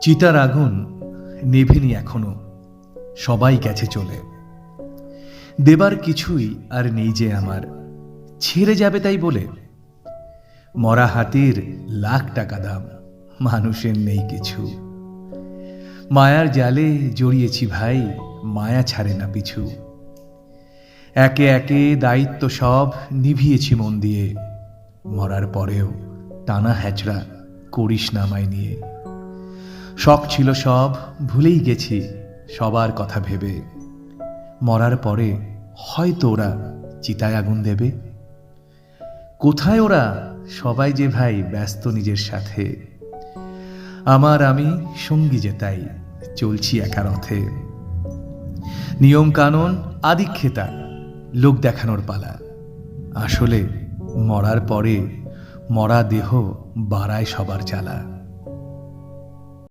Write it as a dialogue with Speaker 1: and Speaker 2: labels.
Speaker 1: চিতার আগুন নেভেনি এখনও। সবাই গেছে চলে। দেবার কিছুই আর নেই যে আমার। ছেড়ে যাবে তাই বলে। মরা হাতির লাখ টাকা দাম, মানুষের নেই কিছু। মায়ার জালে জড়িয়েছি ভাই, মায়া ছাড়ে না পিছু। একে একে দায়িত্ব সব নিভিয়েছি মন দিয়ে। মরার পরেও টানা হ্যাচড়া করিস নামায় নিয়ে। শখ ছিল সব, ভুলেই গেছি সবার কথা ভেবে। মরার পরে হয়তো ওরা চিতায় আগুন দেবে। কোথায় ওরা? সবাই যে ভাই ব্যস্ত নিজের সাথে। আমার আমি সঙ্গী যে তাই, চলছি একা রথে। নিয়ম কানুন আদিক্ষেতা, লোক দেখানোর পালা। আসলে মরার পরে মরা দেহ বাড়ায় সবার জ্বালা।